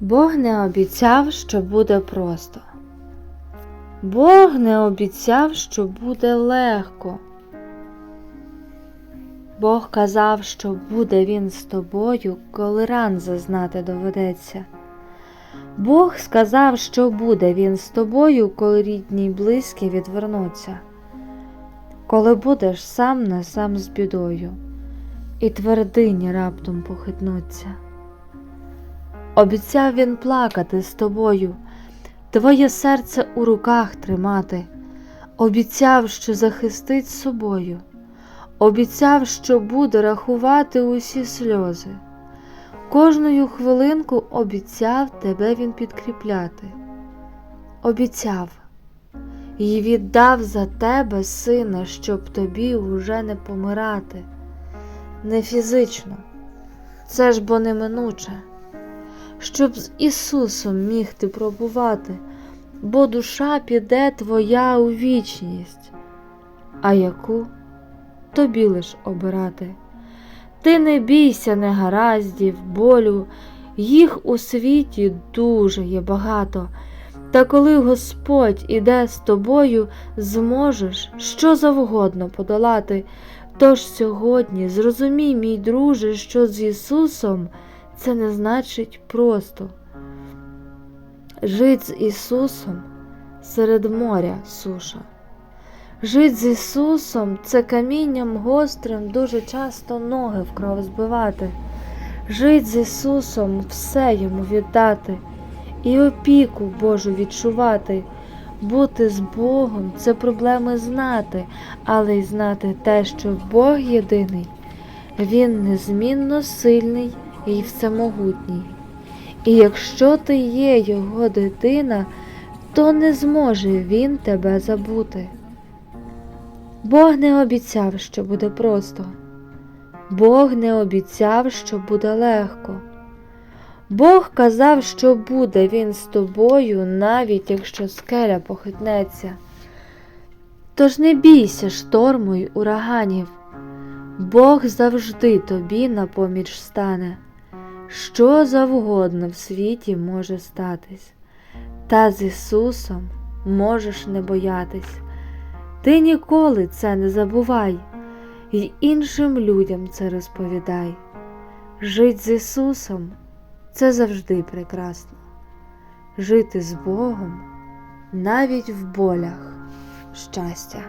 Бог не обіцяв, що буде просто. Бог не обіцяв, що буде легко. Бог казав, що буде він з тобою, коли ран зазнати доведеться. Бог сказав, що буде він з тобою, коли рідні й близькі відвернуться, коли будеш сам на сам з бідою, і твердині раптом похитнуться. Обіцяв він плакати з тобою, твоє серце у руках тримати, обіцяв, що захистить собою, обіцяв, що буде рахувати усі сльози. Кожною хвилинку обіцяв тебе він підкріпляти. Обіцяв і віддав за тебе сина, щоб тобі уже не помирати. Не фізично, це ж бо неминуче щоб з Ісусом міг ти пробувати, бо душа піде твоя у вічність, а яку тобі лиш обирати. Ти не бійся негараздів, болю, їх у світі дуже є багато, та коли Господь іде з тобою, зможеш що завгодно подолати. Тож сьогодні зрозумій, мій друже, що з Ісусом це не значить просто. Жить з Ісусом серед моря суша. Жить з Ісусом це камінням гострим дуже часто ноги в кров збивати. Жить з Ісусом все йому віддати і опіку Божу відчувати. Бути з Богом це проблеми знати, але й знати те, що Бог єдиний, Він незмінно сильний і всемогутній. І якщо ти є його дитина, то не зможе він тебе забути. Бог не обіцяв, що буде просто, Бог не обіцяв, що буде легко. Бог казав, що буде він з тобою, навіть якщо скеля похитнеться. Тож не бійся шторму й ураганів, Бог завжди тобі на поміч стане. Що завгодно в світі може статись, та з Ісусом можеш не боятись. Ти ніколи це не забувай, й іншим людям це розповідай. Жить з Ісусом це завжди прекрасно. Жити з Богом навіть в болях щастя.